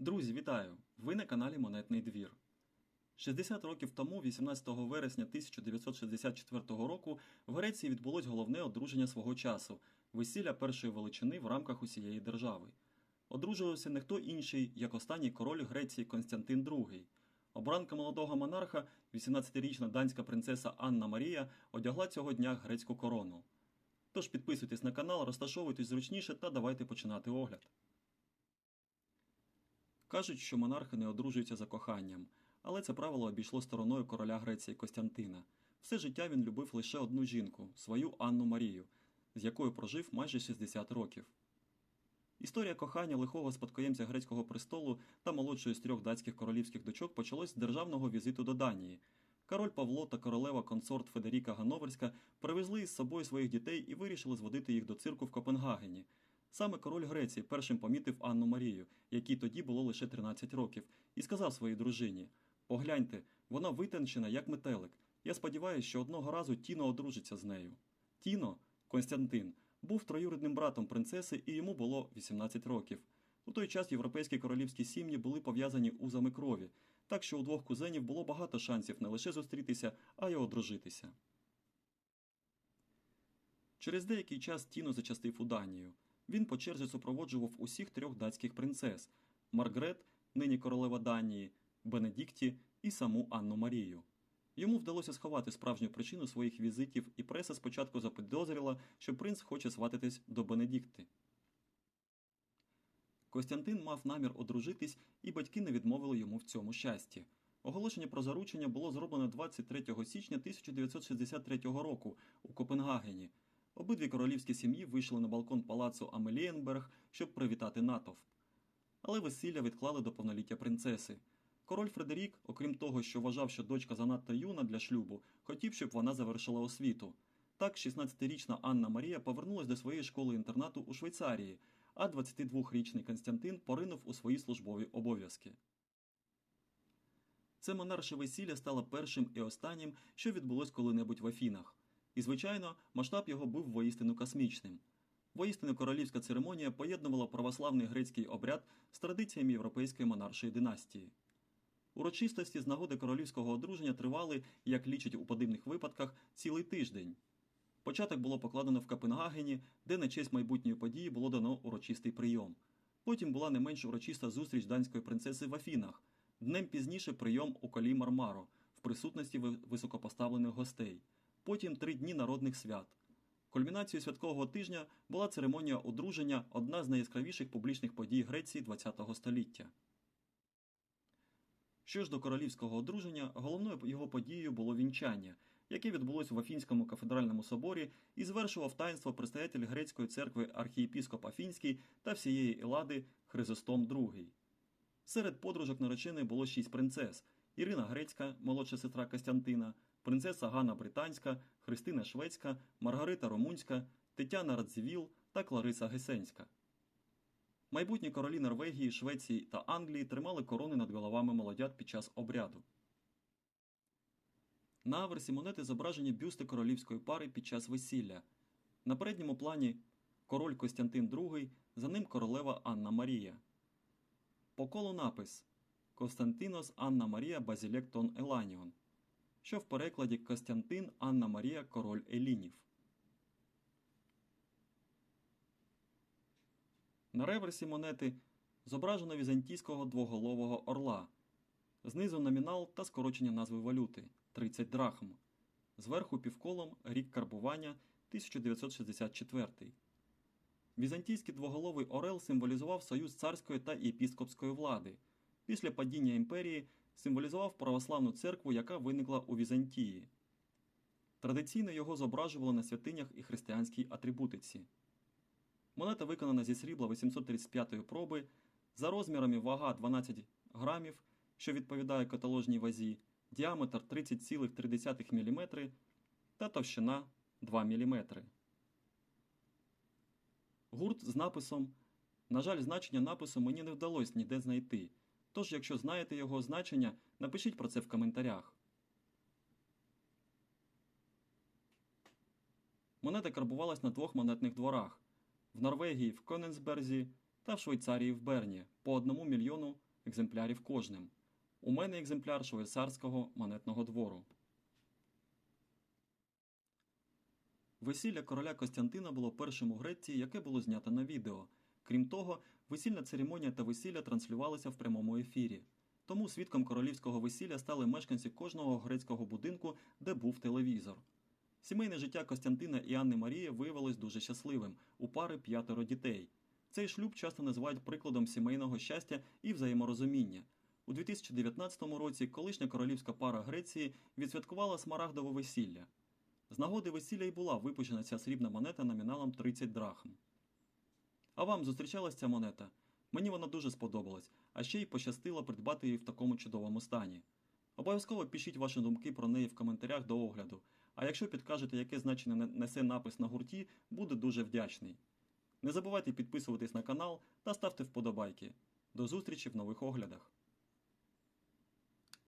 Друзі, вітаю! Ви на каналі Монетний двір. 60 років тому, 18 вересня 1964 року, в Греції відбулось головне одруження свого часу весілля першої величини в рамках усієї держави. Одружувався не хто інший, як останній король Греції Константин II. Обранка молодого монарха, 18-річна данська принцеса Анна Марія, одягла цього дня грецьку корону. Тож підписуйтесь на канал, розташовуйтесь зручніше та давайте починати огляд. Кажуть, що монархи не одружуються за коханням, але це правило обійшло стороною короля Греції Костянтина. Все життя він любив лише одну жінку свою Анну Марію, з якою прожив майже 60 років. Історія кохання лихого спадкоємця грецького престолу та молодшої з трьох датських королівських дочок почалось з державного візиту до Данії. Король Павло та королева консорт Федеріка Ганноверська привезли із собою своїх дітей і вирішили зводити їх до цирку в Копенгагені. Саме король Греції першим помітив Анну Марію, якій тоді було лише 13 років, і сказав своїй дружині: Погляньте, вона витончена, як метелик. Я сподіваюся, що одного разу Тіно одружиться з нею. Тіно, Константин, був троюрідним братом принцеси, і йому було 18 років. У той час європейські королівські сім'ї були пов'язані узами крові, так що у двох кузенів було багато шансів не лише зустрітися, а й одружитися. Через деякий час Тіно зачастив у Данію. Він по черзі супроводжував усіх трьох датських принцес Маргрет, нині королева Данії, Бенедікті і саму Анну Марію. Йому вдалося сховати справжню причину своїх візитів, і преса спочатку запідозрила, що принц хоче свататись до Бенедікти. Костянтин мав намір одружитись, і батьки не відмовили йому в цьому щасті. Оголошення про заручення було зроблено 23 січня 1963 року у Копенгагені. Обидві королівські сім'ї вийшли на балкон палацу Амелієнберг, щоб привітати натовп. Але весілля відклали до повноліття принцеси. Король Фредерік, окрім того, що вважав, що дочка занадто юна для шлюбу, хотів, щоб вона завершила освіту. Так, 16-річна Анна Марія повернулась до своєї школи-інтернату у Швейцарії, а 22-річний Константин поринув у свої службові обов'язки. Це монарше весілля стало першим і останнім, що відбулось коли-небудь в Афінах. І, звичайно, масштаб його був воістину космічним. Воістину королівська церемонія поєднувала православний грецький обряд з традиціями європейської монаршої династії. Урочистості з нагоди королівського одруження тривали, як лічать у подібних випадках, цілий тиждень. Початок було покладено в Копенгагені, де на честь майбутньої події було дано урочистий прийом. Потім була не менш урочиста зустріч данської принцеси в Афінах, днем пізніше прийом у колі Мармаро в присутності високопоставлених гостей. Потім три дні народних свят. Кульмінацією святкового тижня була церемонія одруження, одна з найяскравіших публічних подій Греції ХХ століття. Що ж до королівського одруження, головною його подією було вінчання, яке відбулось в Афінському кафедральному соборі і звершував таїнство предстоятель грецької церкви архієпіскоп Афінський та всієї Елади Хризостом II. Серед подружок нареченої було шість принцес: Ірина Грецька, молодша сестра Костянтина, принцеса Ганна Британська, Христина Шведська, Маргарита Румунська, Тетяна Радзівіл та Клариса Гесенська. Майбутні королі Норвегії, Швеції та Англії тримали корони над головами молодят під час обряду. На аверсі монети зображені бюсти королівської пари під час весілля. На передньому плані король Костянтин II, за ним королева Анна Марія. По колу напис Константинос Анна Марія Базілек Тон Еланіон, що в перекладі Костянтин Анна Марія Король Елінів. На реверсі монети зображено візантійського двоголового орла, знизу номінал та скорочення назви валюти 30 драхм, зверху півколом рік карбування 1964. Візантійський двоголовий орел символізував союз царської та єпіскопської влади. Після падіння імперії символізував православну церкву, яка виникла у Візантії. Традиційно його зображували на святинях і християнській атрибутиці. Монета виконана зі срібла 835-ї проби, за розмірами вага 12 грамів, що відповідає каталожній вазі, діаметр 30,3 мм та товщина 2 мм. Гурт з написом. На жаль, значення напису мені не вдалося ніде знайти. Тож, якщо знаєте його значення, напишіть про це в коментарях. Монета карбувалась на двох монетних дворах в Норвегії в Коненсберзі та в Швейцарії в Берні по 1 мільйону екземплярів кожним. У мене екземпляр швейцарського монетного двору. Весілля короля Костянтина було першим у Греції, яке було знято на відео. Крім того, весільна церемонія та весілля транслювалися в прямому ефірі. Тому свідком королівського весілля стали мешканці кожного грецького будинку, де був телевізор. Сімейне життя Костянтина і Анни Марії виявилось дуже щасливим. У пари п'ятеро дітей. Цей шлюб часто називають прикладом сімейного щастя і взаєморозуміння. У 2019 році колишня королівська пара Греції відсвяткувала смарагдове весілля. З нагоди весілля й була випущена ця срібна монета номіналом 30 драхм. А вам зустрічалась ця монета? Мені вона дуже сподобалась, а ще й пощастило придбати її в такому чудовому стані. Обов'язково пишіть ваші думки про неї в коментарях до огляду. А якщо підкажете, яке значення несе напис на гурті, буду дуже вдячний. Не забувайте підписуватись на канал та ставте вподобайки. До зустрічі в нових оглядах.